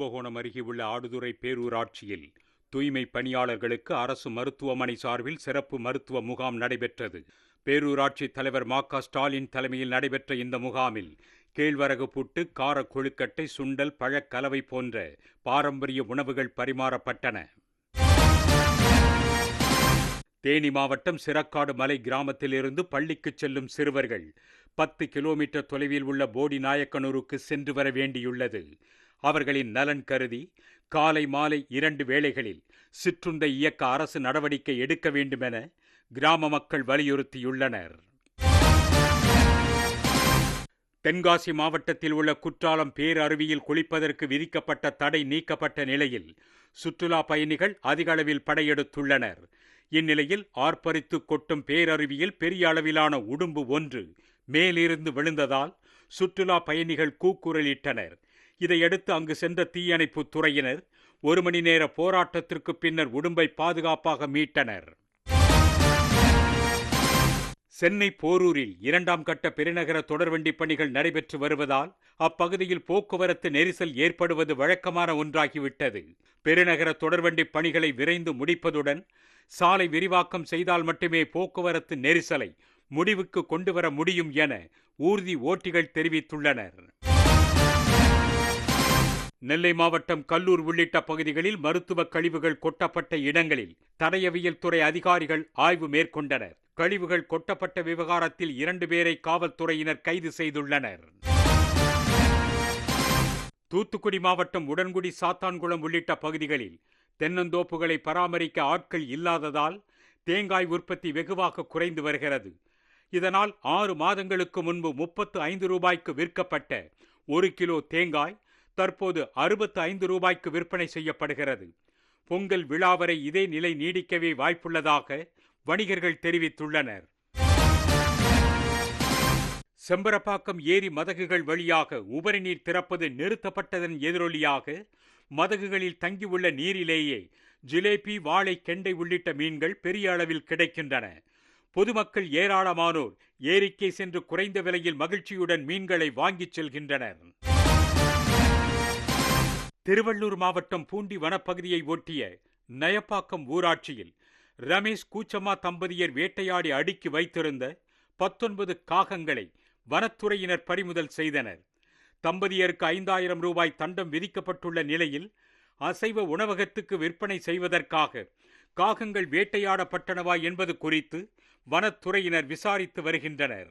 கும்பகோணம் அருகே உள்ள ஆடுதுறை பேரூராட்சியில் தூய்மை பணியாளர்களுக்கு அரசு மருத்துவமனை சார்பில் சிறப்பு மருத்துவ முகாம் நடைபெற்றது. பேரூராட்சி தலைவர் மா க ஸ்டாலின் தலைமையில் நடைபெற்ற இந்த முகாமில் கேழ்வரகு புட்டு கார கொழுக்கட்டை சுண்டல் பழக்கலவை போன்ற பாரம்பரிய உணவுகள் பரிமாறப்பட்டன. தேனி மாவட்டம் சிறக்காடு மலை கிராமத்திலிருந்து பள்ளிக்கு செல்லும் சிறுவர்கள் பத்து கிலோமீட்டர் தொலைவில் உள்ள போடி நாயக்கனூருக்கு சென்று வர வேண்டியுள்ளது. அவர்களின் நலன் கருதி காலை மாலை இரண்டு வேளைகளில் சிற்றுந்தை இயக்க அரசு நடவடிக்கை எடுக்க வேண்டுமென கிராம மக்கள் வலியுறுத்தியுள்ளனர். தென்காசி மாவட்டத்தில் உள்ள குற்றாலம் பேரருவியில் குளிப்பதற்கு விதிக்கப்பட்ட தடை நீக்கப்பட்ட நிலையில் சுற்றுலா பயணிகள் அதிக அளவில் படையெடுத்துள்ளனர். இந்நிலையில் ஆர்ப்பரித்து கொட்டும் பேரருவியில் பெரிய அளவிலான உடும்பு ஒன்று மேலிருந்து விழுந்ததால் சுற்றுலா பயணிகள் கூக்குரலிட்டனர். இதையடுத்து அங்கு சென்ற தீயணைப்பு துறையினர் ஒரு மணி நேர போராட்டத்திற்கு பின்னர் உடும்பை பாதுகாப்பாக மீட்டனர். சென்னை போரூரில் இரண்டாம் கட்ட பெருநகர தொடர்வண்டி பணிகள் நடைபெற்று வருவதால் அப்பகுதியில் போக்குவரத்து நெரிசல் ஏற்படுவது வழக்கமான ஒன்றாகிவிட்டது. பெருநகர தொடர்வண்டி பணிகளை விரைந்து முடிப்பதுடன் சாலை விரிவாக்கம் செய்தால் மட்டுமே போக்குவரத்து நெரிசலை முடிவுக்கு கொண்டுவர முடியும் என ஊர்தி ஓட்டிகள் தெரிவித்துள்ளனர். நெல்லை மாவட்டம் கல்லூர் உள்ளிட்ட பகுதிகளில் மருத்துவ கழிவுகள் கொட்டப்பட்ட இடங்களில் தடயவியல் துறை அதிகாரிகள் ஆய்வு மேற்கொண்டனர். கழிவுகள் கொட்டப்பட்ட விவகாரத்தில் இரண்டு பேரை காவல்துறையினர் கைது செய்துள்ளனர். தூத்துக்குடி மாவட்டம் உடன்குடி சாத்தான்குளம் உள்ளிட்ட பகுதிகளில் தென்னந்தோப்புகளை பராமரிக்க ஆட்கள் இல்லாததால் தேங்காய் உற்பத்தி வெகுவாக குறைந்து வருகிறது. இதனால் ஆறு மாதங்களுக்கு முன்பு முப்பத்து ஐந்து ரூபாய்க்கு விற்கப்பட்ட ஒரு கிலோ தேங்காய் தற்போது அறுபத்து ஐந்து ரூபாய்க்கு விற்பனை செய்யப்படுகிறது. பொங்கல் விழா வரை இதே நிலை நீடிக்கவே வாய்ப்புள்ளதாக வணிகர்கள் தெரிவித்துள்ளனர். செம்பரப்பாக்கம் ஏரி மதகுகள் வழியாக உபரி நீர் திறப்பது நிறுத்தப்பட்டதன் எதிரொலியாக மதகுகளில் தங்கியுள்ள நீரிலேயே ஜிலேபி வாழை கெண்டை உள்ளிட்ட மீன்கள் பெரிய அளவில் கிடைக்கின்றன. பொதுமக்கள் ஏராளமானோர் ஏரிக்கே சென்று குறைந்த விலையில் மகிழ்ச்சியுடன் மீன்களை வாங்கிச் செல்கின்றனர். திருவள்ளூர் மாவட்டம் பூண்டி வனப்பகுதியை ஒட்டிய நயப்பாக்கம் ஊராட்சியில் ரமேஷ் கூச்சம்மா தம்பதியர் வேட்டையாடி அடுக்கி வைத்திருந்த பத்தொன்பது காகங்களை வனத்துறையினர் பறிமுதல் செய்தனர். தம்பதியருக்கு ஐந்தாயிரம் ரூபாய் தண்டம் விதிக்கப்பட்டுள்ள நிலையில் அசைவ உணவகத்துக்கு விற்பனை செய்வதற்காக காகங்கள் வேட்டையாடப்பட்டனவா என்பது குறித்து வனத்துறையினர் விசாரித்து வருகின்றனர்.